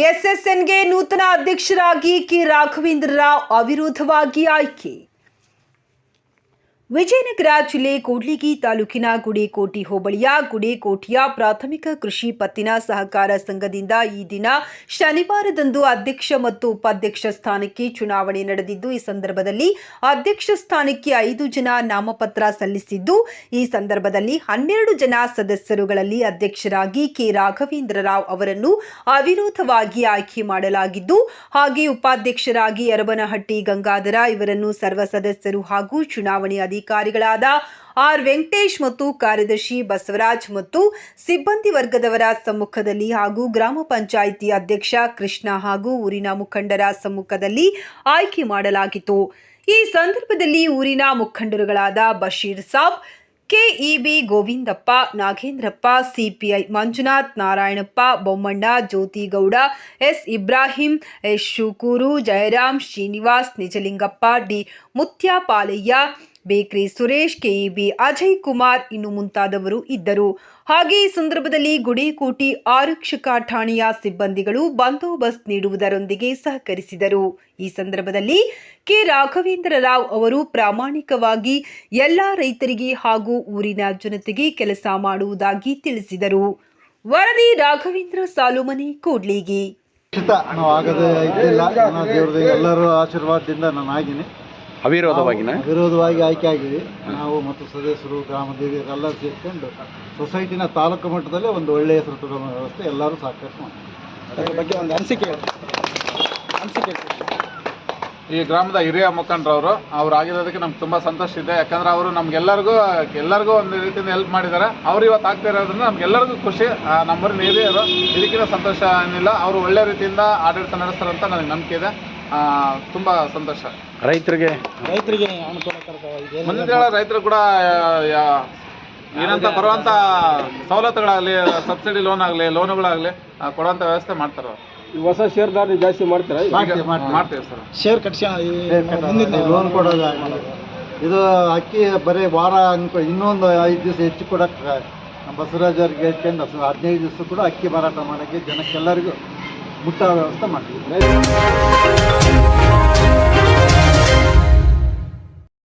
ಎಸ್ಎಸ್ಎನ್ಗೆ ನೂತನ ಅಧ್ಯಕ್ಷರಾಗಿ ಕೆ ರಾಘವೇಂದ್ರ ರಾವ್ ಅವಿರೋಧವಾಗಿ ಆಯ್ಕೆ ವಿಜಯನಗರ ಜಿಲ್ಲೆ ಕೂಡ್ಲಿಗಿ ತಾಲೂಕಿನ ಗುಡೇಕೋಟಿ ಹೋಬಳಿಯ ಗುಡೇಕೋಟಿಯ ಪ್ರಾಥಮಿಕ ಕೃಷಿ ಪತ್ತಿನ ಸಹಕಾರ ಸಂಘದಿಂದ ಈ ದಿನ ಶನಿವಾರದಂದು ಅಧ್ಯಕ್ಷ ಮತ್ತು ಉಪಾಧ್ಯಕ್ಷ ಸ್ಥಾನಕ್ಕೆ ಚುನಾವಣೆ ನಡೆದಿದ್ದು, ಈ ಸಂದರ್ಭದಲ್ಲಿ ಅಧ್ಯಕ್ಷ ಸ್ಥಾನಕ್ಕೆ ಐದು ಜನ ನಾಮಪತ್ರ ಸಲ್ಲಿಸಿದ್ದು, ಈ ಸಂದರ್ಭದಲ್ಲಿ ಹನ್ನೆರಡು ಜನ ಸದಸ್ಯರುಗಳಲ್ಲಿ ಅಧ್ಯಕ್ಷರಾಗಿ ಕೆ. ರಾಘವೇಂದ್ರ ರಾವ್ ಅವರನ್ನು ಅವಿರೋಧವಾಗಿ ಆಯ್ಕೆ ಮಾಡಲಾಗಿದ್ದು, ಹಾಗೆ ಉಪಾಧ್ಯಕ್ಷರಾಗಿ ಅರಬನಹಟ್ಟಿ ಗಂಗಾಧರ ಇವರನ್ನು ಸರ್ವ ಸದಸ್ಯರು ಹಾಗೂ ಚುನಾವಣೆ ಅಧಿಕಾರಿಗಳಾದ ಆರ್ ವೆಂಕಟೇಶ್ ಮತ್ತು ಕಾರ್ಯದರ್ಶಿ ಬಸವರಾಜ್ ಮತ್ತು ಸಿಬ್ಬಂದಿ ವರ್ಗದವರ ಸಮ್ಮುಖದಲ್ಲಿ ಹಾಗೂ ಗ್ರಾಮ ಪಂಚಾಯಿತಿ ಅಧ್ಯಕ್ಷ ಕೃಷ್ಣ ಹಾಗೂ ಊರಿನ ಮುಖಂಡರ ಸಮ್ಮುಖದಲ್ಲಿ ಆಯ್ಕೆ ಮಾಡಲಾಗಿತ್ತು. ಈ ಸಂದರ್ಭದಲ್ಲಿ ಊರಿನ ಮುಖಂಡರುಗಳಾದ Basheer Sab, KEB Govindappa, Nagendrappa, CPI Manjunath, Narayanappa, Bommanna, Jyothigowda, S Ibrahim, S Shukur, Jayaram, Srinivas, Nijalingappa, D Muthyapalayya bakery Suresh, KEB Ajay Kumar ಇನ್ನು ಮುಂತಾದವರು ಇದ್ದರು. ಹಾಗೆ ಈ ಸಂದರ್ಭದಲ್ಲಿ ಗುಡಿಕೋಟಿ ಆರಕ್ಷಕ ಠಾಣೆಯ ಸಿಬ್ಬಂದಿಗಳು ಬಂದೋಬಸ್ತ್ ನೀಡುವುದರೊಂದಿಗೆ ಸಹಕರಿಸಿದರು. ಈ ಸಂದರ್ಭದಲ್ಲಿ ಕೆ. ರಾಘವೇಂದ್ರ ರಾವ್ ಅವರು ಪ್ರಾಮಾಣಿಕವಾಗಿ ಎಲ್ಲ ರೈತರಿಗೆ ಹಾಗೂ ಊರಿನ ಜನತೆಗೆ ಕೆಲಸ ಮಾಡುವುದಾಗಿ ತಿಳಿಸಿದರು. ವರದಿ ರಾಘವೇಂದ್ರ ಸಾಲುಮನಿ ಕೂಡ್ಲಿಗಿ. ಆಗದೆ ಇದ್ದಿಲ್ಲ. ಎಲ್ಲರ ಆಶೀರ್ವಾದದಿಂದ ನಾನು ಆಗಿನಿ. ಅವಿರೋಧವಾಗಿನ? ವಿರೋಧವಾಗಿ ಆಯ್ಕೆ ಆಗಿವಿ ನಾವು ಮತ್ತು ಸದಸ್ಯರು ಗ್ರಾಮ ಹಿರಿಯರೆಲ್ಲರೂ ಸೇರ್ಕೊಂಡು ಸೊಸೈಟಿನ ತಾಲೂಕು ಮಟ್ಟದಲ್ಲೇ ಒಂದು ಒಳ್ಳೆಯ ಹೆಸರು ತಗೊಳ್ಳೋ ವ್ಯವಸ್ಥೆ ಎಲ್ಲರೂ ಸಾಕಷ್ಟು ಮಾಡಿ ಅದ್ರ ಬಗ್ಗೆ ಒಂದು ಅನಿಸಿಕೆ ಅನಿಸಿಕೆ ಈ ಗ್ರಾಮದ ಹಿರಿಯ ಮುಖಂಡರವರು ಅವ್ರು ಆಗಿರೋದಕ್ಕೆ ನಮ್ಗೆ ತುಂಬ ಸಂತೋಷ ಇದೆ. ಯಾಕಂದ್ರೆ ಅವರು ನಮ್ಗೆಲ್ಲರಿಗೂ ಎಲ್ಲರಿಗೂ ಒಂದು ರೀತಿಯಿಂದ ಹೆಲ್ಪ್ ಮಾಡಿದ್ದಾರೆ. ಅವ್ರು ಇವತ್ತು ಆಗ್ತಾ ಇರೋದ್ರಿಂದ ನಮ್ಗೆಲ್ಲರಿಗೂ ಖುಷಿ. ಆ, ನಮ್ಮೂರಿನ ಹಿರಿಯರು ಇದಕ್ಕಿಂತ ಸಂತೋಷ ಏನಿಲ್ಲ. ಅವರು ಒಳ್ಳೆ ರೀತಿಯಿಂದ ಆಡಳಿತ ನಡೆಸ್ತಾರಂತ ನನಗೆ ನಂಬಿಕೆ ಇದೆ. ತುಂಬ ಸಂತೋಷ. ರೈತರಿಗೆ? ರೈತರಿಗೆ ಅನುಕೂಲಕರ ಇದೆ ಮುಂದಿನ ದಿನ ರೈತರು ಕೂಡ ಏನಂತ ಬರುವಂಥ ಸವಲತ್ತುಗಳಾಗಲಿ ಸಬ್ಸಿಡಿ ಲೋನ್ ಆಗಲಿ ಲೋನುಗಳಾಗಲಿ ಕೊಡುವಂಥ ವ್ಯವಸ್ಥೆ ಮಾಡ್ತಾರೆ ಈ ಹೊಸ ಶೇರ್ದಾರಿ ಜಾಸ್ತಿ ಮಾಡ್ತೀರಾ? ಮಾಡ್ತೀವಿ ಸರ್. ಶೇರ್ ಕಟ್ಸಿ ಲೋನ್ ಕೊಡೋದು ಇದು ಅಕ್ಕಿ ಬರೀ ವಾರ ಅನ್ಕೊ ಇನ್ನೊಂದು ಐದು ದಿವಸ ಹೆಚ್ಚು ಕೊಡಕ್ಕೆ ಬಸವರಾಜ್ ಅವ್ರಿಗೆ ಹೇಳ್ಕೊಂಡು ಹದಿನೈದು ದಿವಸ ಕೂಡ ಅಕ್ಕಿ ಮಾರಾಟ ಮಾಡೋಕ್ಕೆ ಜನಕ್ಕೆಲ್ಲರಿಗೂ ಮುಟ್ಟೋ ವ್ಯವಸ್ಥೆ ಮಾಡ್ತೀವಿ.